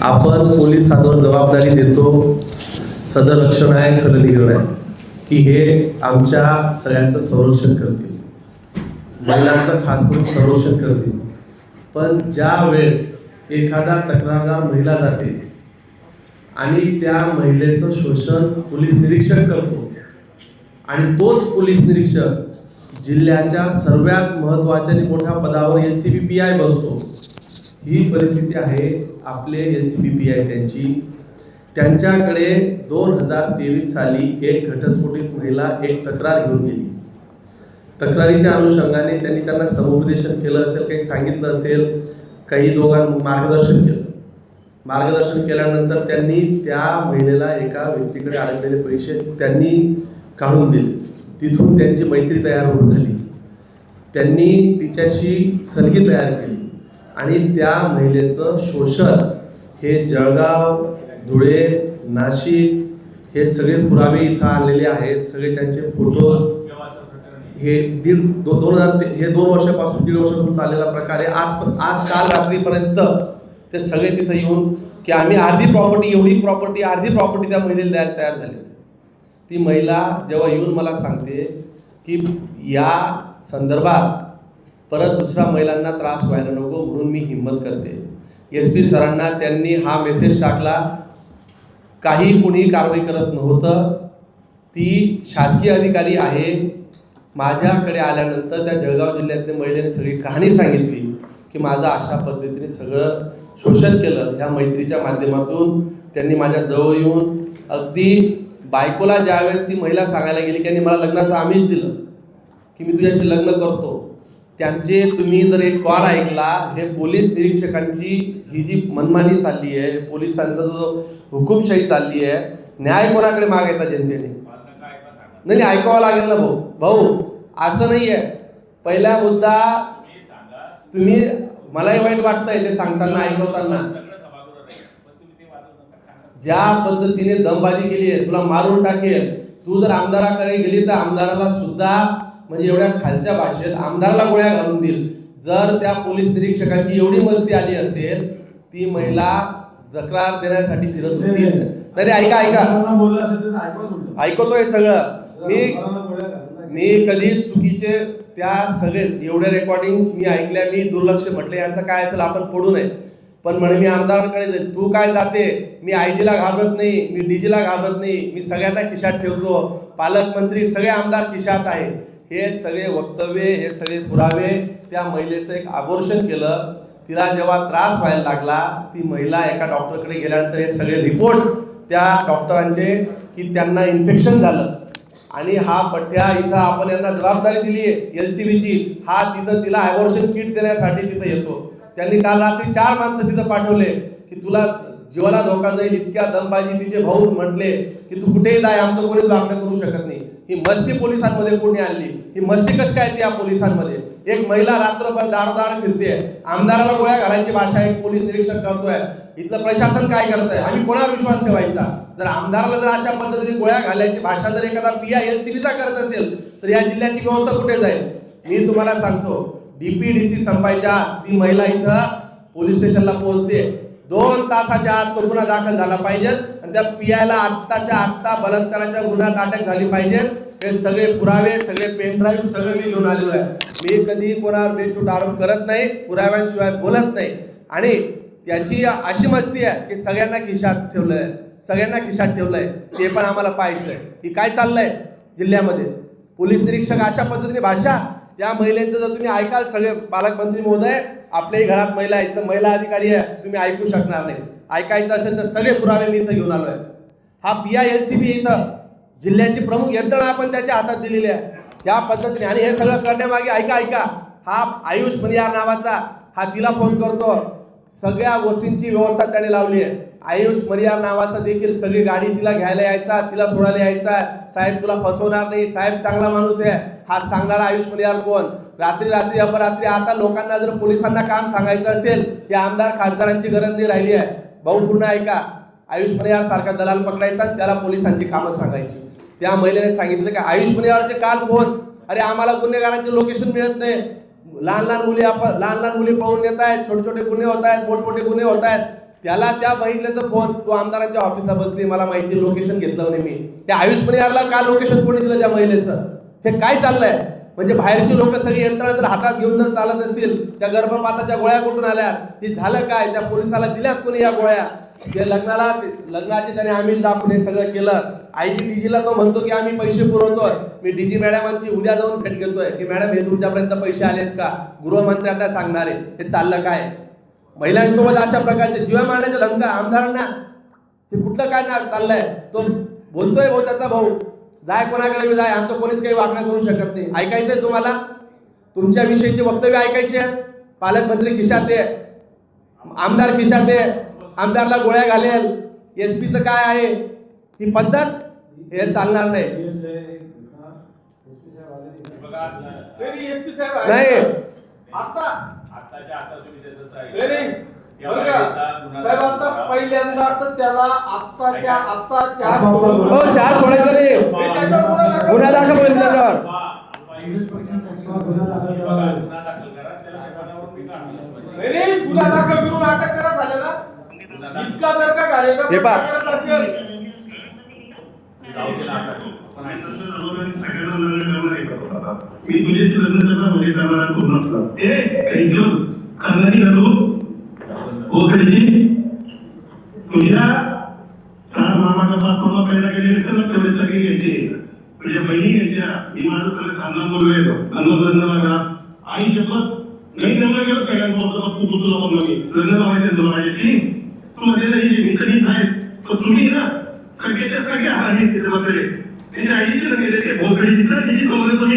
आपण पोलिसांवर जबाबदारी देतो. सदरक्षण आहे खरं निग्रह आहे की हे आमच्या सगळ्यांचं संरक्षण करतील. महिलांचं खास करून संरक्षण करतील. पण ज्या वेळेस एखादा तक्रारदार महिला जाते आणि त्या महिलेचं शोषण पोलीस निरीक्षक करतो आणि तोच पोलीस निरीक्षक जिल्ह्याच्या सर्वात महत्त्वाच्या आणि मोठ्या पदावर L C B P I बसतो ही परिस्थिती आहे आपले H C B P I त्यांची. त्यांच्याकडे दोन हजार तेवीस साली एक घटस्फोटित महिला एक तक्रार घेऊन गेली. तक्रारीच्या अनुषंगाने त्यांनी त्यांना समुपदेशन केलं असेल काही सांगितलं असेल काही दोघां मार्गदर्शन केलं. मार्गदर्शन केल्यानंतर त्यांनी त्या महिलेला एका व्यक्तीकडे अडकलेले पैसे त्यांनी काढून दिले. तिथून त्यांची मैत्री तयार होऊन झाली. त्यांनी तिच्याशी सलगी तयार केली. आणि त्या महिलेचं शोषण हे जळगाव धुळे नाशिक हे सगळे पुरावे इथं आलेले आहेत. सगळे त्यांचे फोटो हे दीड दो दोन हजार हे दोन वर्षापासून दीड वर्षापासून चाललेला प्रकार आहे. आज पण आज काल रात्रीपर्यंत ते सगळे तिथं येऊन की आम्ही अर्धी प्रॉपर्टी एवढी प्रॉपर्टी अर्धी प्रॉपर्टी त्या महिलेला द्यायला तयार झाली. ती महिला जेव्हा येऊन मला सांगते की या संदर्भात परत दुसऱ्या महिलांना त्रास व्हायला नको म्हणून मी हिंमत करते. एस पी सरांना त्यांनी हा मेसेज टाकला काही कुणी कारवाई करत नव्हतं. ती शासकीय अधिकारी आहे. माझ्याकडे आल्यानंतर त्या जळगाव जिल्ह्यातल्या महिलेने सगळी कहाणी सांगितली की माझं अशा पद्धतीने सगळं शोषण केलं. ह्या मैत्रीच्या माध्यमातून त्यांनी माझ्या जवळ येऊन अगदी बायकोला ज्यावेळेस ती महिला सांगायला गेली की मला लग्नाचं आमिष दिलं की मी तुझ्याशी लग्न करतो त्यांचे तुम्ही जर एक कॉल ऐकला हे पोलीस निरीक्षकांची ही जी मनमानी चालली आहे पोलिसांचा जो हुकुमशाही चालली आहे न्याय कोणाकडे मागायचा जनतेने? नाही नाही ऐकावं लागेल ना भाऊ. भाऊ असं नाही आहे पहिला मुद्दा तुम्ही मलाही वाईट वाटतंय ते सांगताना ऐकवताना. ज्या पद्धतीने दमबाजी केली आहे तुला मारून टाकेल. तू जर आमदाराकडे गेली तर आमदाराला सुद्धा म्हणजे एवढ्या खालच्या भाषेत आमदाराला गोळ्या घालून देईल. जर त्या पोलीस निरीक्षकाची एवढी मस्ती आली असेल ती महिला तक्रार देण्यासाठी फिरत होती. नाही ऐका ऐका. ऐकतोय सगळं. मी मी कधी चुकीचे त्या सगळे एवढे रेकॉर्डिंग मी ऐकल्या मी दुर्लक्ष म्हटले यांचं काय असेल आपण पडू नये. पण म्हणे मी आमदारांकडे जाईल. तू काय जाते? मी आयजीला घाबरत नाही मी डीजीला घाबरत नाही मी सगळ्यांना खिशात ठेवतो. पालकमंत्री सगळे आमदार खिशात आहे. हे सगळे वक्तव्य हे सगळे पुरावे त्या महिलेचं एक आबोर्शन केलं. तिला जेव्हा त्रास व्हायला लागला ती महिला एका डॉक्टरकडे गेल्यानंतर हे सगळे रिपोर्ट त्या डॉक्टरांचे की त्यांना इन्फेक्शन झालं. आणि हा पठ्या इथं आपण यांना जबाबदारी दिली आहे एल सी बीची हा तिथं तिला ॲबॉर्शन किट देण्यासाठी तिथं येतो. त्यांनी काल रात्री चार माणसं तिथं पाठवले की तुला जीवाला धोका जाईल इतक्या दमबाजी तिचे भाऊ म्हटले की तू कुठेही जाय आमचं कोणीच वागणं करू शकत नाही. ही मस्ती पोलिसांमध्ये कोणी आणली? ही मस्ती कसं काय त्या पोलिसांमध्ये? एक महिला रात्रभर दारदार फिरते आमदाराला गोळ्या घालायची भाषा एक पोलीस निरीक्षक करतोय. इथलं प्रशासन काय करतंय? आम्ही कोणावर विश्वास ठेवायचा? जर आमदाराला जर अशा पद्धतीने गोळ्या घालायची भाषा जर एखादा पी आय एल सीबीचा करत असेल तर या जिल्ह्याची व्यवस्था कुठे जाईल? मी तुम्हाला सांगतो डीपीडीसी संपायच्या ती महिला इथं पोलीस स्टेशनला पोहोचते. दोन तासाच्या आत तो गुन्हा दाखल झाला पाहिजेत आणि त्या पियाला आत्ताच्या आत्ता बलात्काराच्या गुन्ह्यात अटक झाली पाहिजेत. हे सगळे पुरावे सगळे पेन ड्राईव्ह सगळं मी घेऊन आलेलो आहे. मी कधी कोणावर बेचूट आरोप करत नाही पुराव्यांशिवाय बोलत नाही. आणि याची अशी मस्ती आहे की सगळ्यांना खिशात ठेवलं आहे सगळ्यांना खिशात ठेवलं आहे ते पण आम्हाला पाहायचंय की काय चाललंय जिल्ह्यामध्ये. पोलीस निरीक्षक अशा पद्धतीने भाषा त्या महिलेचं जर तुम्ही ऐकाल सगळे पालकमंत्री महोदय आपल्याही घरात महिला आहेत तर महिला अधिकारी आहे तुम्ही ऐकू शकणार नाही. ऐकायचं असेल तर सगळे पुरावे मी इथं घेऊन आलो आहे हा P I L C B इथं जिल्ह्याची प्रमुख यंत्रणा आपण त्याच्या हातात दिलेली आहे. या पद्धतीने आणि हे सगळं करण्यामागे ऐका ऐका. हा आयुष मनियार नावाचा हा तिला फोन करतो. सगळ्या गोष्टींची व्यवस्था त्याने लावली आहे. आयुष मरिया नावाचा देखील सगळी गाडी तिला घ्यायला यायचा तिला सोडायला यायचा. साहेब तुला फसवणार नाही. साहेब चांगला माणूस आहे. हा सांगणारा आयुष मरियार कोण? रात्री रात्री अपरात्री. आता लोकांना जर पोलिसांना काम सांगायचं असेल ते आमदार खासदारांची गरज नाही राहिली आहे. भाऊ पूर्ण ऐका. आयुष मरियार सारखा दलाल पकडायचा आणि त्याला पोलिसांची कामं सांगायची. त्या महिलेने सांगितलं की आयुष मरियारचे काल फोन. अरे आम्हाला गुन्हेगारांचे लोकेशन मिळत नाही. लहान लहान मुली आपण लहान लहान मुली पळून येत आहेत छोटे छोटे गुन्हे होत आहेत मोठमोठे गुन्हे होत आहेत. त्याला त्या बहिणीचा फोन तो आमदारांच्या ऑफिसला बसली मला माहिती लोकेशन घेतलं म्हणे मी. त्या आयुष परिवारला का लोकेशन कोणी दिलं त्या महिलेचं? हे काय चाललंय? म्हणजे बाहेरची लोक सगळी यंत्रणा जर हातात घेऊन जर चालत असतील त्या गर्भपाताच्या गोळ्या कुठून आल्या? हे झालं काय? त्या पोलिसाला दिल्यात कोणी या गोळ्या? ते लग्नाला लग्नाचे त्याने आमिल दाखवून हे सगळं केलं. आयजी डीजीला तो म्हणतो की आम्ही पैसे पुरवतोय. मी डीजी मॅडमांची उद्या जाऊन भेट घेतोय. की मॅडम हे तुमच्यापर्यंत पैसे आलेत का? गृहमंत्र्यांना सांगणार आहे. हे चाललं काय? महिलांसोबत अशा प्रकारचे जीवा मारण्याच्या धमका आमदारांना? हे कुठलं काय ना चाललंय. तो बोलतोय भाऊ त्याचा भाऊ. जाय कोणाकडे मी जाय. आमचं कोणीच काही वागणं करू शकत नाही. ऐकायचंय तुम्हाला? तुमच्याविषयीचे वक्तव्य ऐकायचे आहेत. पालकमंत्री खिशात दे आमदार खिशात दे आमदारला गोळ्या घालेल. एस पीचं काय आहे? ही पद्धत हे चालणार नाही. नाही. पहिल्यांदा तर त्याला आत्ताच्या आत्ता चार. हो चार सोडायचं नाही त्याच्यावर गुन्हा दाखल- गुन्हा दाखल होईल त्याच्यावर. ही गुन्हा करून अटक करा झालेला. इतका जर का. प्रकार करत असेल मी तुझ्याशी लग्न करणार म्हणजे करणार करू नसला. ए ऐकलं खानदानी घालू हो त्याची तुझ्या चार मामाचा बाप मामा पहिला गेले तर तेवढे सगळे घेते तुझ्या बहिणी घ्यायच्या. मी माझं खानदान बोलूय खानदान लग्न लागला आई शपथ. नाही लग्न केलं पहिल्या बोलतो तू तुझं पण नव्हे लग्न लावायचं तुला तू मध्ये कधी नाही तर तुम्ही ना सगळ्याच्या सगळ्या हानी तिथे त्यांच्या आईची लग्न ते भोगडी तिथं तिची कमरे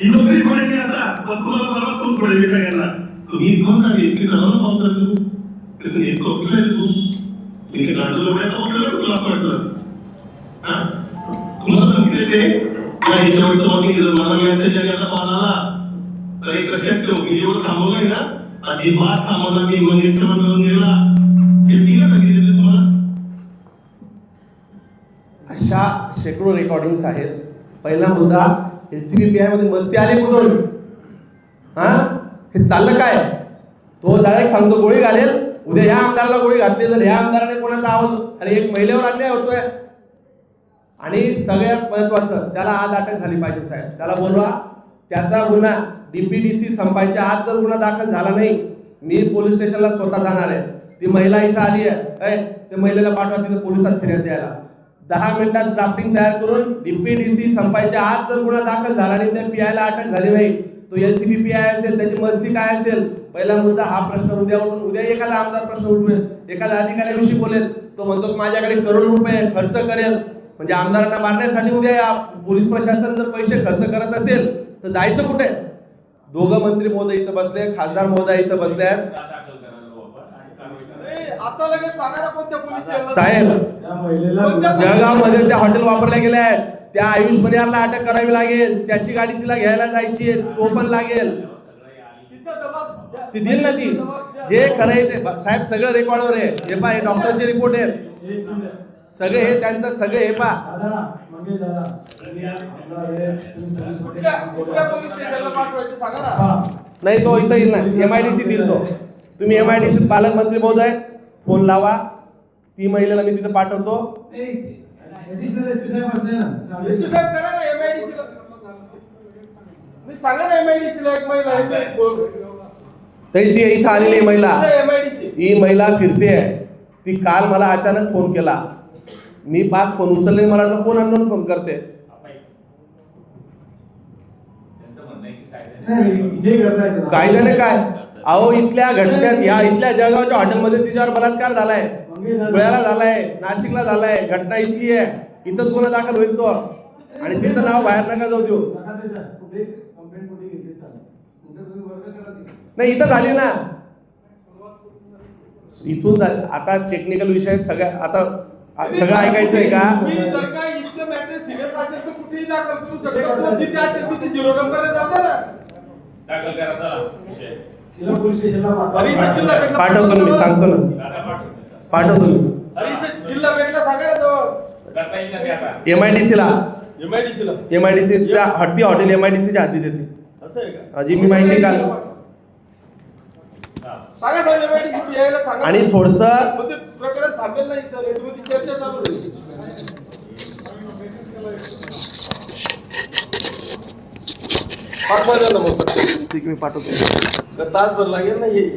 ही नोकरी पडेल आता पण तुम्हाला मला कोण पडेल का तुम्ही कोण का की घराला पावता तू? तर एक कॉपीला तू. इथे गाडीला एवढ्या कॉपीला तुला पडलं तुम्हाला सांगितले ते. या हिच्यावरचं मागे गेलं मला त्याच्या जगाला पाहणारा तर एक लक्षात ठेव मी जेवढं थांबवलंय ना अजिबात थांबवला मी म्हणजे मिळून गेला हे तिला सांगितलं तुम्हाला. अशा शेकडो रेकॉर्डिंग्स आहेत. पहिला मुद्दा एल सी बी पी आयमध्ये मस्ती आली कुठून? हा? हे चाललं काय? तो डायरेक्ट सांगतो गोळी घालेल. उद्या ह्या आमदाराला गोळी घातली तर ह्या आमदाराने कोणाचा आवाज अरे एक महिलेवर अन्याय होतोय. आणि सगळ्यात महत्वाचं त्याला आज अटक झाली पाहिजे साहेब. त्याला बोलवा. त्याचा गुन्हा डीपीडीसी संपायच्या आज जर गुन्हा दाखल झाला नाही मी पोलीस स्टेशनला स्वतः जाणार आहे. ती महिला इथं आली आहे. ते त्या महिलेला पाठवा तिथं पोलिसात फिर्याद द्यायला. दहा मिनिटात ड्राफ्टिंग तयार करून डीपीडीसी संपायच्या आज जर गुन्हा दाखल झाला आणि त्या पी ला अटक झाली नाही तो L C B P I असेल त्याची मस्ती काय असेल? पहिला मुद्दा हा प्रश्न उद्या उठून उद्या एखादा आमदार प्रश्न उठवेल एखाद्या अधिकाऱ्याविषयी बोलेल. तो म्हणतो की माझ्याकडे करोड रुपये खर्च करेल. म्हणजे आमदारांना मारण्यासाठी उद्या या पोलीस प्रशासन जर पैसे खर्च करत असेल तर जायचं कुठे? दोघं मंत्री महोदय इथं बसले खासदार महोदय इथं बसले आहेत. साहेब जळगावमध्ये त्या हॉटेल वापरल्या गेल्या आहेत. त्या आयुष परिवारला अटक करावी लागेल. त्याची गाडी तिला घ्यायला जायची तो पण लागेल. हे. ती देईल ना ती. जे खरं आहे ते. साहेब सगळं रेकॉर्डवर आहे. हे पा हे डॉक्टरचे रिपोर्ट आहेत. सगळे हे त्यांचं सगळे हे पा. नाही तो इथं येईल ना. एम आय डी सी देईल तो. तुम्ही एम आय डी सी पालकमंत्री महोदय फोन लावा. ती महिलेला मी तिथं पाठवतो. तरी ती इथं आलेली आहे महिला. ती महिला फिरते आहे. ती काल मला अचानक फोन केला. मी पाच फोन उचलले मला वाटलं कोण अननोन फोन करते. कायद्याने काय? अहो इथल्या घटनेत या इथल्या जळगावच्या हॉटेलमध्ये तिच्यावर बलात्कार झालाय. पुण्याला झालाय नाशिकला झालाय घटना इथली आहे. इथंच गुन्हा दाखल होईल तो. आणि तिचं नाव बाहेर नका जाऊ देऊ. नाही इथं झाली ना. इथून झाली आता टेक्निकल विषय सगळ्या आता सगळं ऐकायचंय का? मी जर का पाठवतो ना मी सांगतो ना. पाठवतो मी. एम आय डी सीला एमआयडीसी ला. एम आय डी सी त्या हट्टी हॉटेल एम आय डी सीच्या हद्दीत येते. असं आहे का? जी मी माहिती हा. सांगा आणि थोडंसं-. ठीक मी पाठवतो. तासभर लागेल ना हे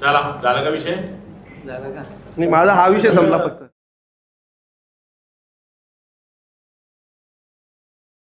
चला झाला का विषय? नाही माझा हा विषय संपला फक्त.